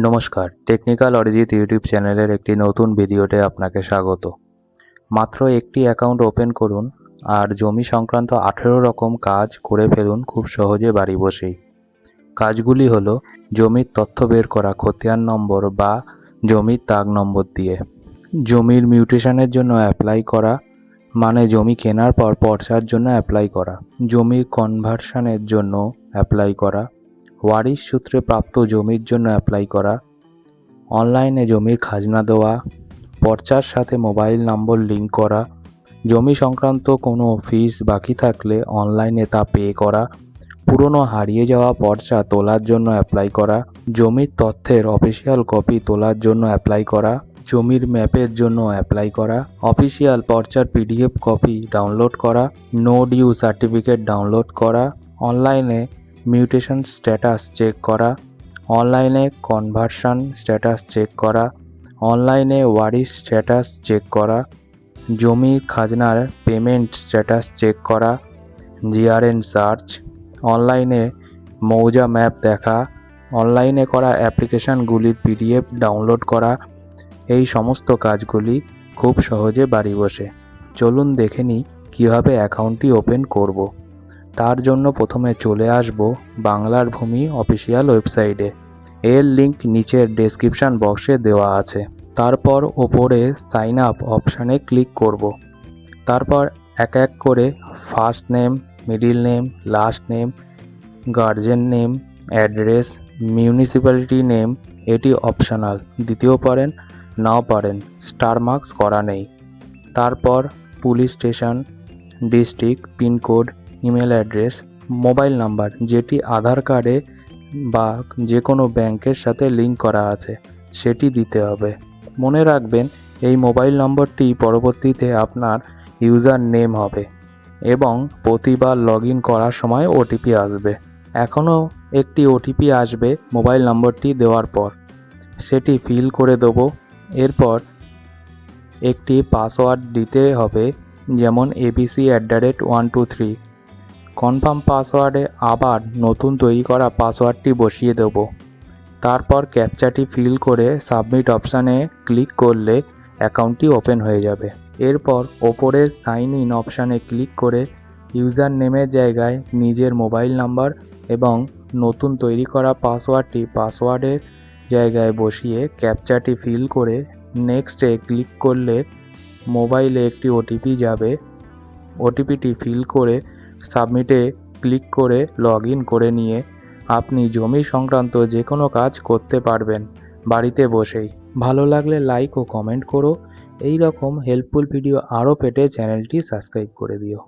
নমস্কার technical Arijit YouTube চ্যানেলের একটি নতুন ভিডিওতে আপনাকে স্বাগত। মাত্র একটি অ্যাকাউন্ট ওপেন করুন আর জমি সংক্রান্ত আঠেরো রকম কাজ করে ফেলুন খুব সহজে বাড়ি বসেই। কাজগুলি হলো জমির তথ্য বের করা খতিয়ান নম্বর বা জমির তাগ নম্বর দিয়ে। জমির মিউটেশনের জন্য অ্যাপ্লাই করা মানে জমি কেনার পর পর্চার জন্য অ্যাপ্লাই করা। জমির কনভার্সনের জন্য অ্যাপ্লাই করা। ওয়ারিশ সূত্রে প্রাপ্ত জমির জন্য অ্যাপ্লাই করা, অনলাইনে জমির খাজনা দেওয়া, পর্চার সাথে মোবাইল নম্বর লিঙ্ক করা, জমি সংক্রান্ত কোনো ফিস বাকি থাকলে অনলাইনে তা পে করা, পুরনো হারিয়ে যাওয়া পর্চা তোলার জন্য অ্যাপ্লাই করা, জমির তথ্যের অফিসিয়াল কপি তোলার জন্য অ্যাপ্লাই করা, জমির ম্যাপের জন্য অ্যাপ্লাই করা, অফিসিয়াল পর্চার পিডিএফ কপি ডাউনলোড করা নো ডিউ সার্টিফিকেট ডাউনলোড করা, অনলাইনে মিউটেশন স্ট্যাটাস চেক করা, অনলাইনে কনভার্সন স্ট্যাটাস চেক করা, অনলাইনে ওয়ারিশ স্ট্যাটাস চেক করা জমির খাজনার পেমেন্ট স্ট্যাটাস চেক করা, জিআরএন সার্চ, অনলাইনে মৌজা ম্যাপ দেখা, অনলাইনে করা অ্যাপ্লিকেশানগুলির পিডিএফ ডাউনলোড করা, এই সমস্ত কাজগুলি খুব সহজে বাড়ি বসে চলুন দেখে নিই কীভাবে অ্যাকাউন্টটি ওপেন করব। তার জন্য প্রথমে চলে আসব বাংলার ভূমি অফিসিয়াল ওয়েবসাইটে। এর লিংক নিচের ডেসক্রিপশান বক্সে দেওয়া আছে। তারপর ওপরে সাইন আপ অপশানে ক্লিক করব। তারপর এক এক করে first name, middle name, last name, guardian name, address, municipality name, এটি অপশনাল। দিতেও পারেন, নাও পারেন, স্টার মার্কস করা নেই। তারপর police station, district, pincode email address, mobile number, যেটি আধার কার্ডে বা যে কোনো ব্যাংকের সাথে লিঙ্ক করা আছে, সেটি দিতে হবে। মনে রাখবেন, এই মোবাইল নম্বরটি পরবর্তীতে আপনার ইউজার নেম হবে এবং প্রতিবার লগ ইন করার সময় ওটিপি আসবে। এখনও একটি ওটিপি আসবে মোবাইল নম্বরটি দেওয়ার পর। সেটি ফিল করে দেবো। এরপর একটি পাসওয়ার্ড দিতে হবে, যেমন ABC at the rate one two three confirm পাসওয়ার্ডে আবার নতুন তৈরি করা পাসওয়ার্ডটি বসিয়ে দেব। তারপর ক্যাপচাটি ফিল করে সাবমিট অপশানে ক্লিক করলে অ্যাকাউন্টটি ওপেন হয়ে যাবে। এরপর ওপরের সাইন ইন অপশানে ক্লিক করে ইউজার নেমের জায়গায় নিজের মোবাইল নাম্বার এবং নতুন তৈরি করা পাসওয়ার্ডটি পাসওয়ার্ডের জায়গায় বসিয়ে ক্যাপচাটি ফিল করে নেক্সটে ক্লিক করলে মোবাইলে একটি ওটিপি যাবে। ওটিপিটি ফিল করে সাবমিটে ক্লিক করে লগ করে নিয়ে আপনি জমি সংক্রান্ত যে কোনো কাজ করতে পারবেন বাড়িতে বসেই। ভালো লাগলে লাইক ও কমেন্ট করো। এই রকম হেল্পফুল ভিডিও আরও পেতে চ্যানেলটি সাবস্ক্রাইব করে দিও।